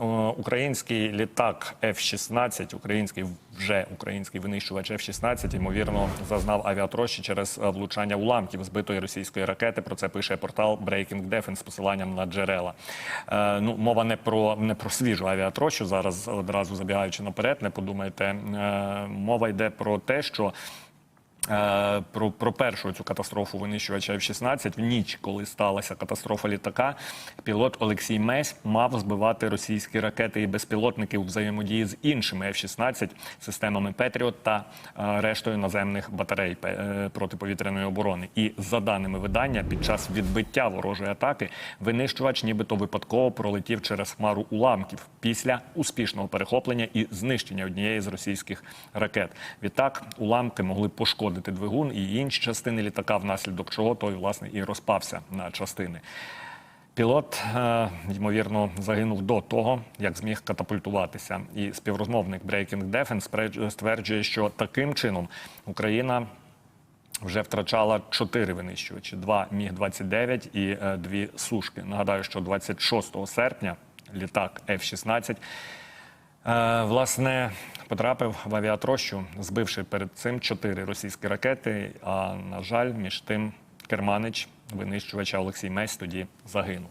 е, український літак F-16, український вже український винищувач F-16, ймовірно, зазнав авіатрощі через е, влучання уламків збитої російської ракети. Про це пише портал Breaking Defense з посиланням на джерела. Е, ну, мова не про не про свіжу авіатрощу. Зараз одразу забігаючи наперед, не подумайте. Е, мова йде про те, що. Е, Про, про першу цю катастрофу винищувача F-16 в ніч, коли сталася катастрофа літака, пілот Олексій Месь мав збивати російські ракети і безпілотники у взаємодії з іншими F-16 системами Петріот та е, рештою наземних батарей е, протиповітряної оборони. І за даними видання, під час відбиття ворожої атаки винищувач нібито випадково пролетів через хмару уламків після успішного перехоплення і знищення однієї з російських ракет. Відтак уламки могли пошкодити двигун і інші частини літака, внаслідок чого той власне і розпався на частини. Пілот, е, ймовірно, загинув до того, як зміг катапультуватися. І співрозмовник Breaking Defense стверджує, що таким чином Україна вже втрачала чотири винищувачі: два Міг-29 і е, дві сушки. Нагадаю, що 26 серпня літак F-16 Е, Власне, потрапив в авіатрощу, збивши перед цим чотири російські ракети. А на жаль, між тим керманич винищувача Олексій Месь тоді загинув.